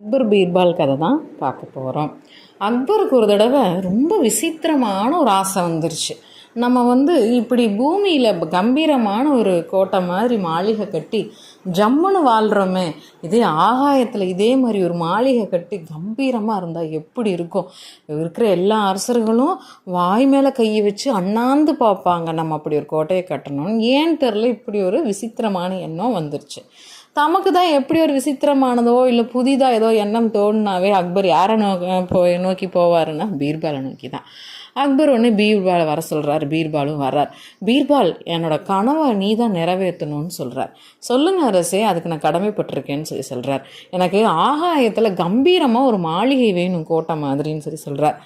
அக்பர் பீர்பால் கதை தான் பார்க்க போகிறோம் அக்பருக்கு ஒரு தடவை ரொம்ப விசித்திரமான ஒரு ஆசை வந்துருச்சு. நம்ம வந்து இப்படி பூமியில் கம்பீரமான ஒரு கோட்டை மாதிரி மாளிகை கட்டி ஜம்முன்னு வாழ்கிறோமே இதே ஆகாயத்தில் இதே மாதிரி ஒரு மாளிகை கட்டி கம்பீரமாக இருந்தால் எப்படி இருக்கும்? இருக்கிற எல்லா அரசர்களும் வாய் மேலே கையை வச்சு அண்ணாந்து பார்ப்பாங்க நம்ம அப்படி ஒரு கோட்டையை கட்டணும்னு. ஏன்னு தெரில இப்படி ஒரு விசித்திரமான எண்ணம் வந்துருச்சு. தமக்கு தான் எப்படி ஒரு விசித்திரமானதோ இல்லை புதிதாக ஏதோ எண்ணம் தோணுனாவே அக்பர் யாரை நோ போய் நோக்கி போவாருன்னா பீர்பாலை நோக்கி தான் அக்பர் ஒன்று பீர்பாலை வர சொல்கிறார் பீர்பாலும் வர்றார். பீர்பால் என்னோட கனவை நீ தான் நிறைவேற்றணும்னு சொல்கிறார் சொல்லுங்க அரசே அதுக்கு நான் கடமைப்பட்டிருக்கேன்னு சொல்லி சொல்கிறார் எனக்கு ஆகாயத்தில் கம்பீரமாக ஒரு மாளிகை வேணும் கோட்டை மாதிரின்னு சொல்லி சொல்கிறார்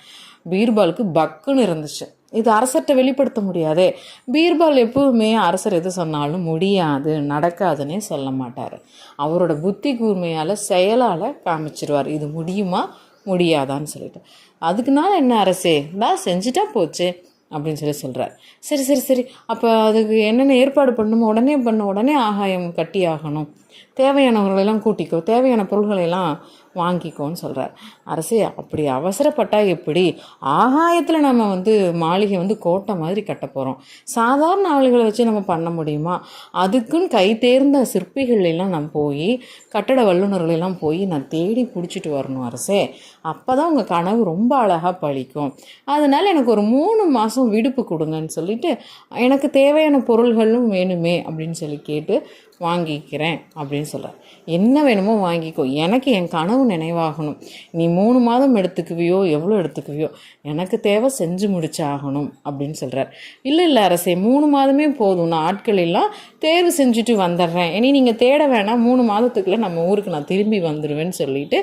பீர்பாலுக்கு பக்குன்னு இருந்துச்சு. இது அரசர்கிட்ட வெளிப்படுத்த முடியாதே. பீர்பால் எப்பவுமே அரசர் எது சொன்னாலும் முடியாது நடக்காதுன்னே சொல்ல மாட்டார். அவரோட புத்தி கூர்மையால் செயலால் காமிச்சிருவார். இது முடியுமா? முடியாதான்னு சொல்லிட்டு. அதுக்குனால என்ன அரசே? தான் செஞ்சுட்டா போச்சு அப்படின்னு சொல்லி சொல்கிறார் சரி சரி சரி. அப்போ அதுக்கு என்னென்ன ஏற்பாடு பண்ணணுமோ உடனே பண்ண உடனே ஆகாயம் கட்டி ஆகணும் தேவையானவர்களெல்லாம் கூட்டிக்கோ தேவையான பொருள்களையெல்லாம் வாங்கிக்கோன்னு சொல்கிறார் அரசே அப்படி அவசரப்பட்டால் எப்படி? ஆகாயத்தில் நம்ம வந்து மாளிகை வந்து கோட்டை மாதிரி கட்ட போகிறோம் சாதாரண ஆளுகளை வச்சு நம்ம பண்ண முடியுமா? அதுக்குன்னு கை தேர்ந்த சிற்பிகளெல்லாம் நான் போய் கட்டட வல்லுநர்களெல்லாம் போய் நான் தேடி பிடிச்சிட்டு வரணும் அரசே. அப்போ தான் உங்கள் கனவு ரொம்ப அழகாக பழிக்கும். அதனால் எனக்கு ஒரு மூணு மாதம் விடுப்பு கொடுங்கன்னு சொல்லிட்டு எனக்கு தேவையான பொருள்களும் வேணுமே அப்படின்னு சொல்லி கேட்டு வாங்கிக்கிறேன் அப்படின்னு சொல்கிறார் என்ன வேணுமோ வாங்கிக்கோ. எனக்கு என் கனவு நினைவாகணும். நீ மூணு மாதம் எடுத்துக்குவியோ எவ்வளோ எடுத்துக்குவியோ எனக்கு தேவை செஞ்சு முடிச்சாகணும் அப்படின்னு சொல்கிறார் இல்லை இல்லை அரசே மூணு மாதமே போதும். நான் ஆட்கள் எல்லாம் தேர்வு செஞ்சுட்டு வந்துடுறேன். இனி நீங்கள் தேட வேணாம். மூணு மாதத்துக்குள்ளே நம்ம ஊருக்கு நான் திரும்பி வந்துடுவேன்னு சொல்லிட்டு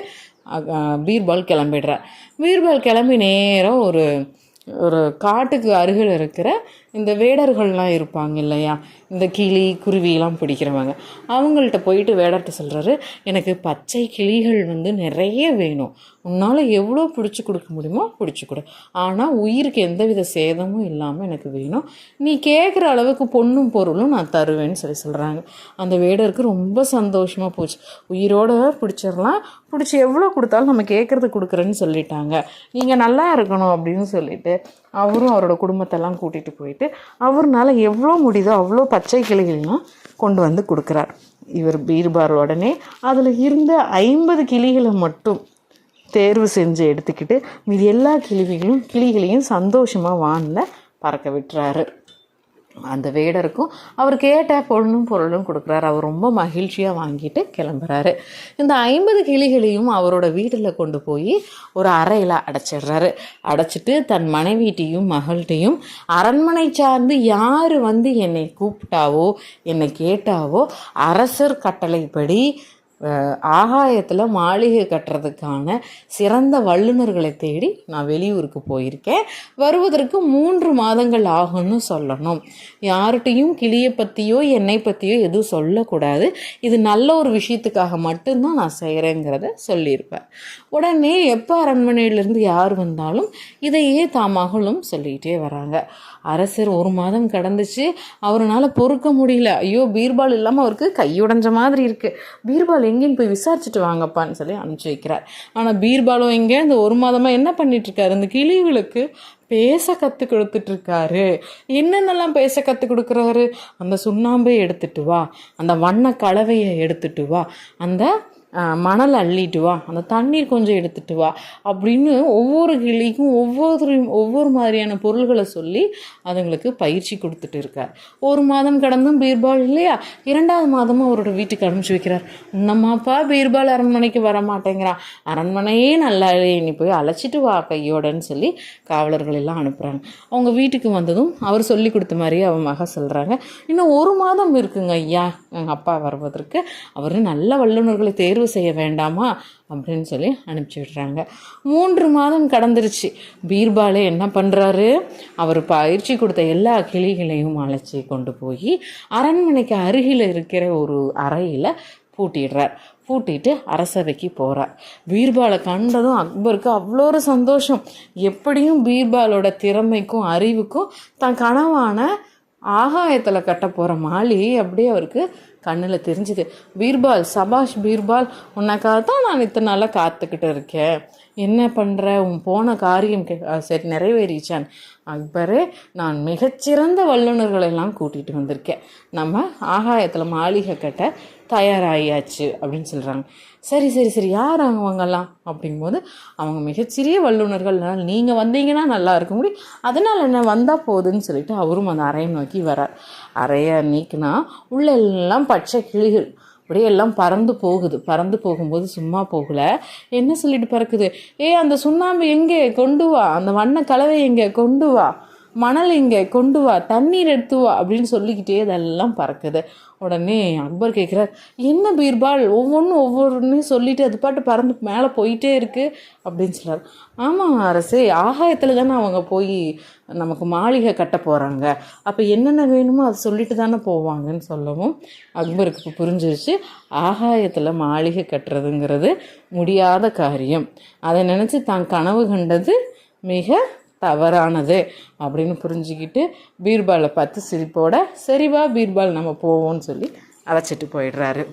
பீர்பால் கிளம்பிடுறார். பீர்பால் கிளம்பி நேரம் ஒரு ஒரு காட்டுக்கு அருகில் இருக்கிற இந்த வேடர்கள்லாம் இருப்பாங்க இல்லையா? இந்த கிளி குருவிலாம் பிடிக்கிறவங்க. அவங்கள்ட்ட போயிட்டு வேடர்கிட்ட சொல்கிறாரு எனக்கு பச்சை கிளிகள் வந்து நிறைய வேணும். உன்னால் எவ்வளோ பிடிச்சி கொடுக்க முடியுமோ பிடிச்சி கொடு. ஆனால் உயிருக்கு எந்தவித சேதமும் இல்லாமல் எனக்கு வேணும். நீ கேட்குற அளவுக்கு பொண்ணும் பொருளும் நான் தருவேன்னு சொல்லி சொல்கிறாங்க அந்த வேடருக்கு ரொம்ப சந்தோஷமாக போச்சு. உயிரோட பிடிச்சிடலாம். பிடிச்சி எவ்வளோ கொடுத்தாலும் நம்ம கேட்குறது கொடுக்குறேன்னு சொல்லிட்டாங்க. நீங்கள் நல்லா இருக்கணும் அப்படின்னு சொல்லிட்டு அவரும் அவரோட குடும்பத்தெல்லாம் கூட்டிகிட்டு போயிட்டு அவர்னால எவ்வளோ முடியுதோ அவ்வளோ பச்சை கிளிகளையும் கொண்டு வந்து கொடுக்குறார். இவர் பீர்பார் உடனே அதில் இருந்த ஐம்பது கிளிகளை மட்டும் தேர்வு செஞ்சு எடுத்துக்கிட்டு மீது எல்லா கிளிகளும் கிளிகளையும் சந்தோஷமாக வானில் பறக்க விட்டுறாரு. அந்த வேடருக்கும் அவர் கேட்ட பொருளும் பொருளும் கொடுக்குறாரு. அவர் ரொம்ப மகிழ்ச்சியாக வாங்கிட்டு கிளம்புறாரு. இந்த ஐம்பது கிளிகளையும் அவரோட வீட்டில் கொண்டு போய் ஒரு அறையில் அடைச்சிடுறாரு. அடைச்சிட்டு தன் மனைவிட்டையும் மகள்கிட்டையும் அரண்மனை சார்ந்து யார் வந்து என்னை கூப்பிட்டாவோ என்னை கேட்டாவோ அரசர் கட்டளைப்படி ஆகாயத்தில் மாளிகை கட்டுறதுக்கான சிறந்த வல்லுநர்களை தேடி நான் வெளியூருக்கு போயிருக்கேன். வருவதற்கு மூன்று மாதங்கள் ஆகும்னு சொல்லணும். யார்கிட்டையும் கிளியை பற்றியோ என்னை பற்றியோ எதுவும் சொல்லக்கூடாது. இது நல்ல ஒரு விஷயத்துக்காக மட்டும்தான் நான் செய்கிறேங்கிறத சொல்லியிருப்பேன். உடனே எப்போ அரண்மனையிலேருந்து யார் வந்தாலும் இதையே தான் மகளும் சொல்லிகிட்டே வராங்க. அரசர் ஒரு மாதம் கடந்துச்சு. அவரால் பொறுக்க முடியல. ஐயோ பீர்பால் இல்லாமல் அவருக்கு கையுடைஞ்ச மாதிரி இருக்குது பீர்பால் எங்கேன்னு போய் விசாரிச்சுட்டு வாங்கப்பான்னு சொல்லி அனுப்பிச்சி வைக்கிறார். ஆனால் பீர்பாலும் எங்கே இந்த ஒரு மாதமாக என்ன பண்ணிட்டுருக்காரு? இந்த கிளிகளுக்கு பேச கற்றுக் கொடுத்துட்ருக்காரு என்னென்னலாம் பேச கற்றுக் கொடுக்குறாரு? அந்த சுண்ணாம்பை எடுத்துட்டு வா. அந்த வண்ண கலவையை எடுத்துட்டு வா. அந்த மணல் அள்ளிட்டு வா. அந்த தண்ணீர் கொஞ்சம் எடுத்துட்டு வா அப்படின்னு ஒவ்வொரு கிளிக்கும் ஒவ்வொரு ஒவ்வொரு மாதிரியான பொருள்களை சொல்லி அதுங்களுக்கு பயிற்சி கொடுத்துட்டு இருக்கார். ஒரு மாதம் கடந்தும் பீர்பால் இல்லையா? இரண்டாவது மாதமும் அவரோட வீட்டுக்கு அனுப்பிச்சு வைக்கிறார். இன்னமாப்பா பீர்பால் அரண்மனைக்கு வர மாட்டேங்கிறான் அரண்மனையே நல்லா இனி நீ போய் அழைச்சிட்டு வா கையோடன்னு சொல்லி காவலர்கள் எல்லாம் அனுப்புகிறாங்க அவங்க வீட்டுக்கு வந்ததும் அவர் சொல்லி கொடுத்த மாதிரியே அவன் மக சொல்கிறாங்க இன்னும் ஒரு மாதம் இருக்குங்க ஐயா எங்கள் அப்பா வருவதற்கு. அவர் நல்ல வல்லுநர்களை தேர்வு செய்ய வேண்டாமா அப்படின்னு சொல்லி அனுப்பிச்சி விடுறாங்க. மூன்று மாதம் கடந்துருச்சு. பீர்பாலே என்ன பண்ணுறாரு அவர் பயிற்சி கொடுத்த எல்லா கிளிகளையும் அழைச்சி கொண்டு போய் அரண்மனைக்கு அருகில் இருக்கிற ஒரு அறையில் பூட்டிடுறார். பூட்டிட்டு அரசவைக்கு போகிறார் பீர்பாலை கண்டதும் அக்பருக்கு அவ்வளோ ஒரு சந்தோஷம். எப்படியும் பீர்பாலோட திறமைக்கும் அறிவுக்கும் தன் கனவான ஆகாயத்தில் கட்ட போகிற மாலி அப்படியே அவருக்கு கண்ணில் தெரிஞ்சுது. பீர்பால் சபாஷ் பீர்பால் உனக்காக தான் நான் இத்தனை நாளாக காத்துக்கிட்டு இருக்கேன். என்ன பண்ணுற உன் போன காரியம் கே- சரி நிறைவேறிச்சான். அக்பரே நான் மிகச்சிறந்த வல்லுநர்களெல்லாம் கூட்டிகிட்டு வந்திருக்கேன். நம்ம ஆகாயத்தில் மாளிகை கட்ட தயாராகியாச்சு அப்படின்னு சொல்கிறாங்க சரி சரி சரி யார் அவங்கெல்லாம்? அப்படிங்கும்போது அவங்க மிகச்சிறிய வல்லுநர்கள். நீங்கள் வந்தீங்கன்னா நல்லா இருக்க முடியும். அதனால் என்ன வந்தால் போகுதுன்னு சொல்லிட்டு அவரும் அந்த அறையை நோக்கி வரார். அறையை நீக்கினா உள்ள எல்லாம் பச்சை கிளிகள். அப்படியே எல்லாம் பறந்து போகுது. பறந்து போகும்போது சும்மா போகல. என்ன சொல்லிட்டு பறக்குது? ஏ அந்த சுண்ணாம்பு எங்கே? கொண்டு வா. அந்த வண்ண கலவை எங்கே? கொண்டு வா. மணல் இங்கே கொண்டு வா தண்ணீர் எடுத்து வா அப்படின்னு சொல்லிக்கிட்டே அதெல்லாம் பறக்குது. உடனே அக்பர் கேட்குறார் என்ன பீர்பால்? ஒவ்வொன்றும் ஒவ்வொன்றையும் சொல்லிட்டு அது பாட்டு பறந்து மேலே போயிட்டே இருக்கு அப்படின்னு சொல்கிறார் ஆமாம் அரசே ஆகாயத்தில் தானே அவங்க போய் நமக்கு மாளிகை கட்ட போகிறாங்க அப்போ என்னென்ன வேணுமோ அதை சொல்லிட்டு தானே போவாங்கன்னு சொல்லவும் அக்பருக்கு இப்போ புரிஞ்சிருச்சு. ஆகாயத்தில் மாளிகை கட்டுறதுங்கிறது முடியாத காரியம். அதை நினச்சி தான் கனவு கண்டது மிக தவறானது அப்படின்னு புரிஞ்சுக்கிட்டு பீர்பாலை பார்த்து சிரிப்போட சரிவா பீர்பால் நம்ம போவோம்னு சொல்லி அழைச்சிட்டு போயிடுறாரு.